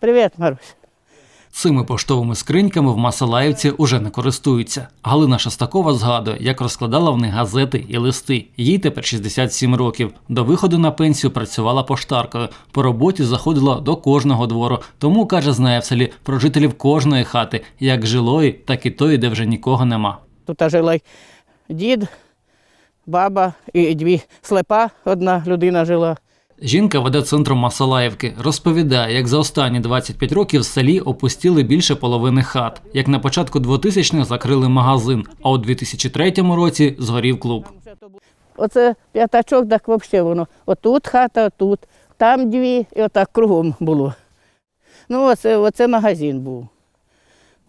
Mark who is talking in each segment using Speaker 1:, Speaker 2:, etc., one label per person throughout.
Speaker 1: Привіт, Марусь.
Speaker 2: Цими поштовими скриньками в Масалаївці уже не користуються. Галина Шестакова згадує, як розкладала в них газети і листи. Їй тепер 67 років. До виходу на пенсію працювала поштаркою. По роботі заходила до кожного двору. Тому каже, знає в селі про жителів кожної хати, як жилої, так і тої, де вже нікого нема.
Speaker 1: Тут жила дід, баба і дві слепа, одна людина жила.
Speaker 2: Жінка веде центром Масалаївки. Розповідає, як за останні 25 років в селі опустіли більше половини хат. Як на початку 2000-х закрили магазин, а у 2003 році згорів клуб.
Speaker 1: Оце п'ятачок, так взагалі воно. Отут хата, отут, там дві, і отак кругом було. Ну, оце, оце магазин був.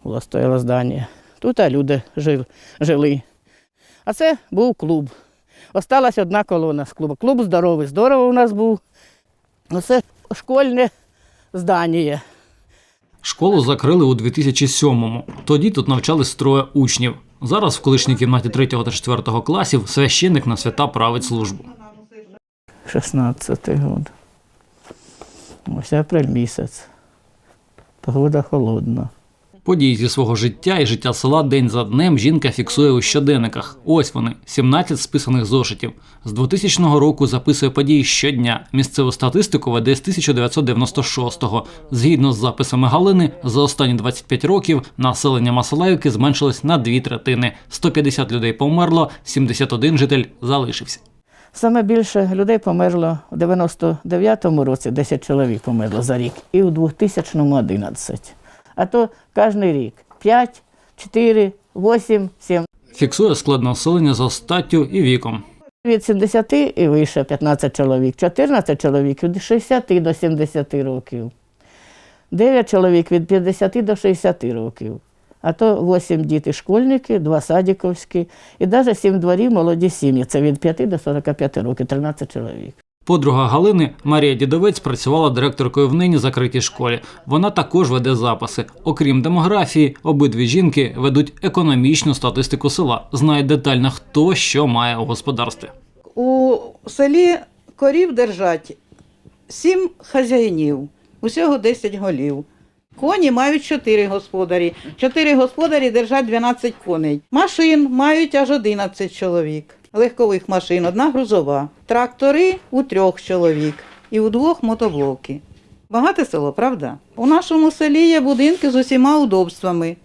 Speaker 1: Було стояло здання. Тут люди жили. А це був клуб. Осталась одна колона з клубу. Клуб здоровий, здорово у нас був. Оце школьне здання.
Speaker 2: Школу закрили у 2007-му. Тоді тут навчались троє учнів. Зараз в колишній кімнаті 3 та 4 класів священник на свята править службу.
Speaker 1: 16 год. Ось апрель місяць. Погода холодна.
Speaker 2: Події зі свого життя і життя села день за днем жінка фіксує у щоденниках. Ось вони, 17 списаних зошитів. З 2000 року записує події щодня. Місцеву статистику веде з 1996-го. Згідно з записами Галини, за останні 25 років населення Масалаївки зменшилось на дві третини. 150 людей померло, 71 житель залишився.
Speaker 1: Саме більше людей померло у 99-му році, 10 чоловік померло за рік, і у 2000-му 11. А то кожен рік 5, 4, 8, 7.
Speaker 2: Фіксує склад населення за статтю і віком.
Speaker 1: Від 70 і вище 15 чоловік, 14 чоловік від 60 до 70 років, 9 чоловік від 50 до 60 років. А то 8 діти школьники, 2 садіковські, і навіть 7 дворів молоді сім'ї. Це від 5 до 45 років, 13 чоловік.
Speaker 2: Подруга Галини Марія Дідовець працювала директоркою в нині закритій школі. Вона також веде записи. Окрім демографії, обидві жінки ведуть економічну статистику села, знають детально, хто що має у господарстві.
Speaker 3: У селі корів держать сім хазяїнів, усього 10 голів. Коні мають 4 господарі. 4 господарі держать 12 коней. Машин мають аж 11 чоловік. Легкових машин одна грузова. Трактори у трьох чоловік і у двох мотоблоки. Багате село, правда? У нашому селі є будинки з усіма удобствами.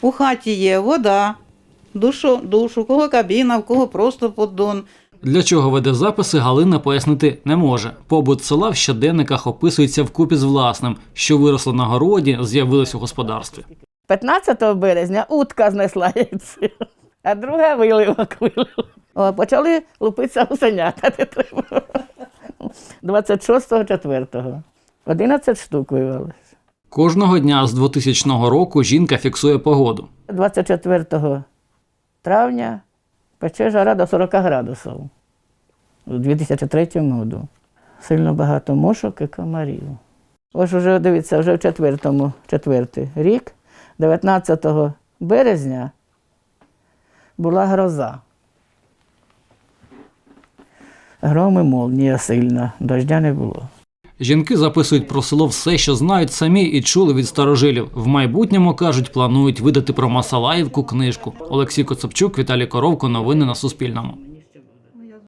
Speaker 3: У хаті є вода, душу, душ, у кого кабіна, в кого просто поддон.
Speaker 2: Для чого веде записи, Галина пояснити не може. Побут села в щоденниках описується вкупі з власним, що виросло на городі, з'явилось у господарстві.
Speaker 1: 15 березня утка знесла яйце, а друга вилила. О, почали лупитися гусенята. де 26-го, 4-го. 11 штук вивелось.
Speaker 2: Кожного дня з 2000 року жінка фіксує погоду.
Speaker 1: 24 травня пече жара до 40 градусів у 2003 году. Сильно багато мошок і комарів. Ось уже дивіться, вже в четвертому, четвертий рік, 19 березня була гроза. Громи молнія сильна, дождя не було.
Speaker 2: Жінки записують про село все, що знають самі і чули від старожилів. В майбутньому кажуть, планують видати про Масалаївку книжку. Олексій Коцапчук, Віталій Коровко. Новини на Суспільному.